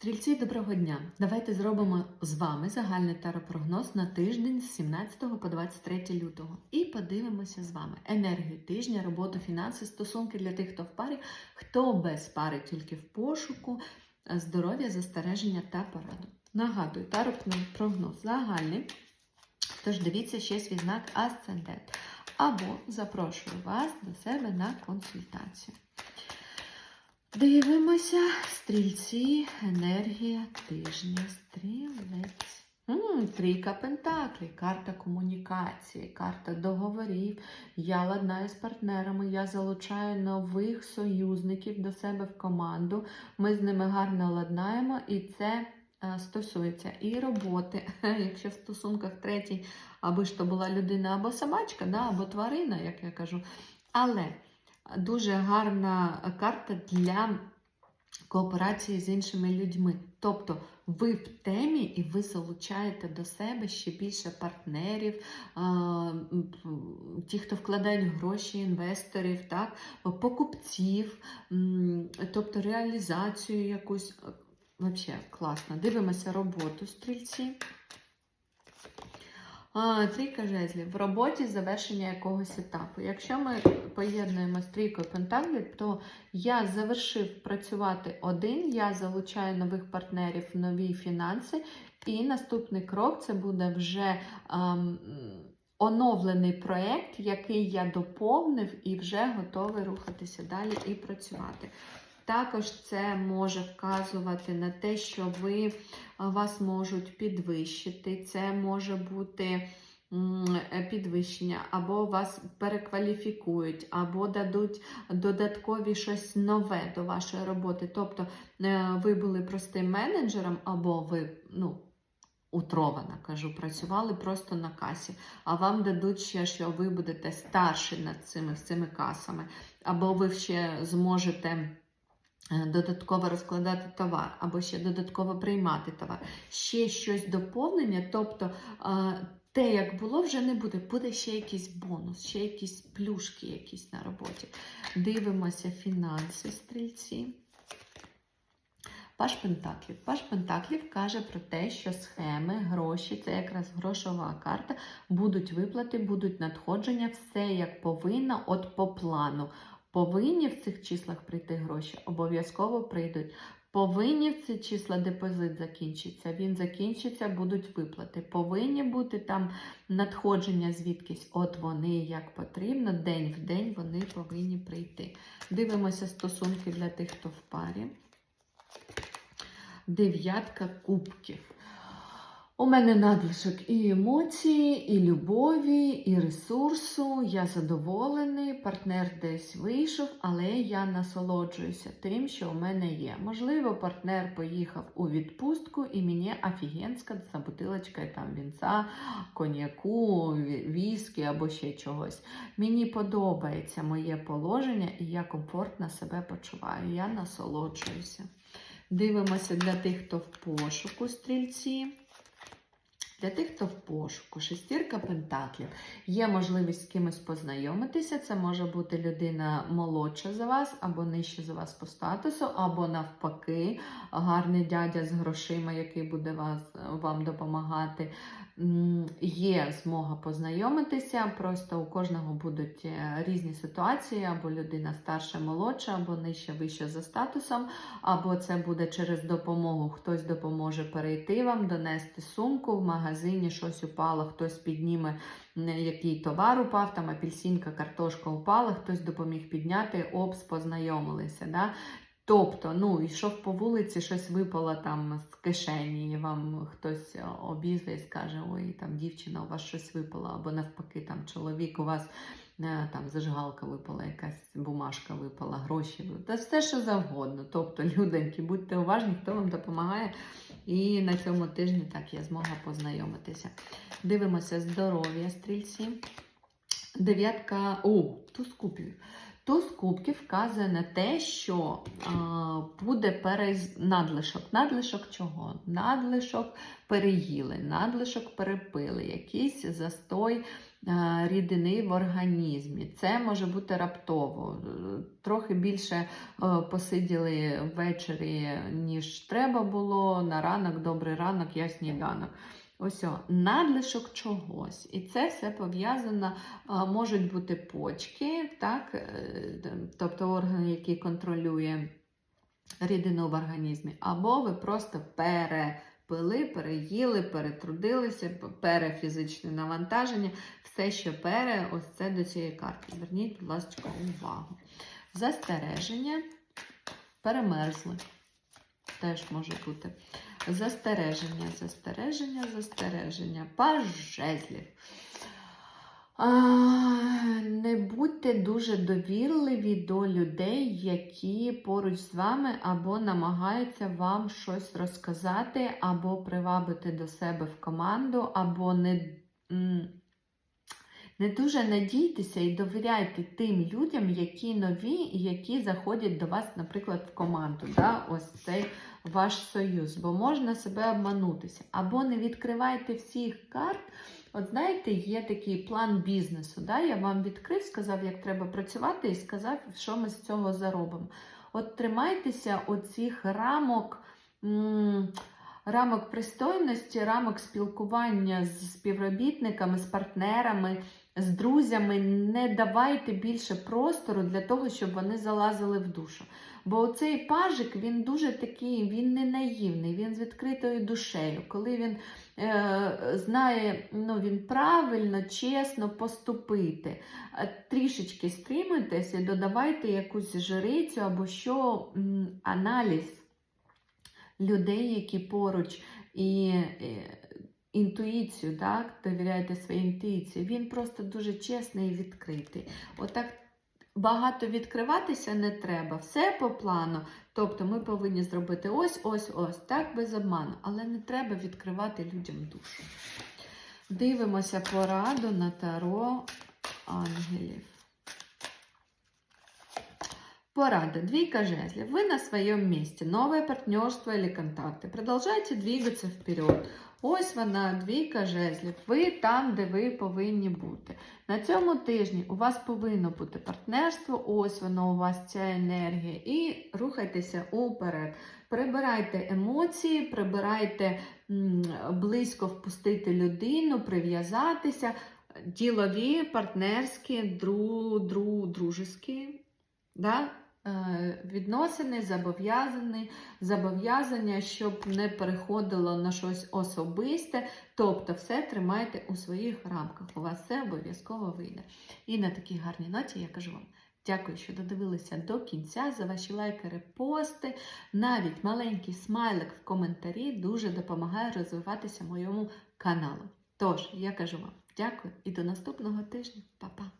Стрільці, доброго дня! Давайте зробимо з вами загальний таропрогноз на тиждень з 17 по 23 лютого. І подивимося з вами енергію тижня, роботу, фінанси, стосунки для тих, хто в парі, хто без пари, тільки в пошуку, здоров'я, застереження та пораду. Нагадую, таропрогноз загальний. Тож дивіться ще свій знак Асцендент. Або запрошую вас до себе на консультацію. Дивимося, стрільці, енергія тижня, стрілець. М, Трійка Пентаклів, карта комунікації, карта договорів. Я ладнаю з партнерами, я залучаю нових союзників до себе в команду. Ми з ними гарно ладнаємо, і це е, стосується і роботи. Якщо в стосунках третій, аби ж то була людина або собачка, да, або тварина, як я кажу. Але дуже гарна карта для кооперації з іншими людьми. Тобто ви в темі і ви залучаєте до себе ще більше партнерів, ті, хто вкладають гроші, інвесторів, так, покупців, тобто реалізацію якусь. Взагалі класно. Дивимося роботу стрільці. Трійка жезлів. В роботі завершення якогось етапу. Якщо ми поєднуємо з трійкою пентаклів, то я завершив працювати один, я залучаю нових партнерів, нові фінанси, і наступний крок це буде вже ем, оновлений проєкт, який я доповнив і вже готовий рухатися далі і працювати. Також це може вказувати на те, що ви вас можуть підвищити, це може бути підвищення, або вас перекваліфікують, або дадуть додаткові щось нове до вашої роботи. Тобто е, ви були простим менеджером, або ви, ну, утровано кажу, працювали просто на касі, а вам дадуть ще, що ви будете старші над цими, цими касами, або ви ще зможете. Е, додатково розкладати товар, або ще додатково приймати товар, ще щось доповнення, тобто те, як було, вже не буде. Буде ще якийсь бонус, ще якісь плюшки якісь на роботі. Дивимося фінанси стрільці. Паш Пентаклів. Паш Пентаклів каже про те, що схеми, гроші, це якраз грошова карта, будуть виплати, будуть надходження, все як повинно, от по плану. Повинні в цих числах прийти гроші, обов'язково прийдуть. Повинні в ці числа депозит закінчиться, він закінчиться, будуть виплати. Повинні бути там надходження звідкись. От вони як потрібно, день в день вони повинні прийти. Дивимося стосунки для тих, хто в парі. Дев'ятка кубків. У мене надлишок і емоції, і любові, і ресурсу. Я задоволений, партнер десь вийшов, але я насолоджуюся тим, що у мене є. Можливо, партнер поїхав у відпустку і мені офігенська за бутилочкою там вінця, коньяку, віскі або ще чогось. Мені подобається моє положення, і я комфортно себе почуваю. Я насолоджуюся. Дивимося для тих, хто в пошуку стрільці. Для тих, хто в пошуку, шестірка пентаклів, є можливість з кимось познайомитися. Це може бути людина молодша за вас, або нижче за вас по статусу, або навпаки, гарний дядя з грошима, який буде вас, вам допомагати. Є змога познайомитися, просто у кожного будуть е, різні ситуації, або людина старша, молодша, або нижче вища за статусом, або це буде через допомогу. Хтось допоможе перейти вам, донести сумку в магазині, щось упало, хтось підніме, який товар упав, там апельсинка, картошка упала, хтось допоміг підняти, опс, познайомилися. Да? Тобто, ну, йшов по вулиці, щось випало там з кишені, і вам хтось обізве і скаже, ой, там дівчина, у вас щось випало, або навпаки, там чоловік, у вас е, там зажигалка випала, якась бумажка випала, гроші Та все, що завгодно. Тобто, люденьки, будьте уважні, хто вам допомагає. І на цьому тижні так є змога познайомитися. Дивимося здоров'я стрільці. Дев'ятка, о, туз купів. Туз кубків вказує на те, що а, буде перез... надлишок. Надлишок чого? Надлишок переїли, надлишок перепили, якийсь застой е, рідини в організмі. Це може бути раптово. Трохи більше е, посиділи ввечері, ніж треба було. На ранок, добрий ранок, я сніданок. Ось о, надлишок чогось. І це все пов'язано, е, можуть бути почки, так, е, тобто орган, який контролює рідину в організмі, або ви просто перепили, переїли, перетрудилися, перефізичне навантаження, все, що пере, ось це до цієї карти. Зверніть, будь ласка, увагу. Застереження, перемерзли. Теж може бути. Застереження, застереження, застереження. Паж жезлів. А, не будьте дуже довірливі до людей, які поруч з вами або намагаються вам щось розказати, або привабити до себе в команду, або не, не дуже надійтеся і довіряйте тим людям, які нові які заходять до вас, наприклад, в команду. Да? Ось цей ваш союз, бо можна себе обманутися. Або не відкривайте всіх карт. От знаєте, є такий план бізнесу. Да? Я вам відкрив, сказав, як треба працювати, і сказав, що ми з цього заробимо. От тримайтеся оцих рамок. Рамок пристойності, рамок спілкування з співробітниками, з партнерами, з друзями. Не давайте більше простору для того, щоб вони залазили в душу. Бо цей пажик він дуже такий, він не наївний, він з відкритою душею. Коли він е, знає, ну він правильно, чесно поступити. Е, Трішечки стримуйтесь і додавайте якусь жрицю або що м, аналіз людей, які поруч, і е, інтуїцію, так, довіряйте своїй інтуїції. Він просто дуже чесний і відкритий. Отак багато відкриватися не треба. Все по плану. Тобто ми повинні зробити ось, ось, ось, так, без обману. Але не треба відкривати людям душу. Дивимося пораду на таро ангелів. Порада. Двійка жезлов. Вы на своем месте. Новое партнерство или контакты. Продолжайте двигаться вперед. Ось вона, двійка жезлів. Ви там, де ви повинні бути. На цьому тижні у вас повинно бути партнерство, ось воно у вас ця енергія. І рухайтеся уперед. Прибирайте емоції, прибирайте близько впустити людину, прив'язатися. Ділові, партнерські, дру, дру, дружеські. Да? Е, Відносини, зобов'язані, зобов'язання, щоб не переходило на щось особисте. Тобто все тримайте у своїх рамках. У вас все обов'язково вийде. І на такій гарній ноті я кажу вам. Дякую, що додивилися до кінця за ваші лайки, репости. Навіть маленький смайлик в коментарі дуже допомагає розвиватися моєму каналу. Тож, я кажу вам дякую і до наступного тижня. Па-па!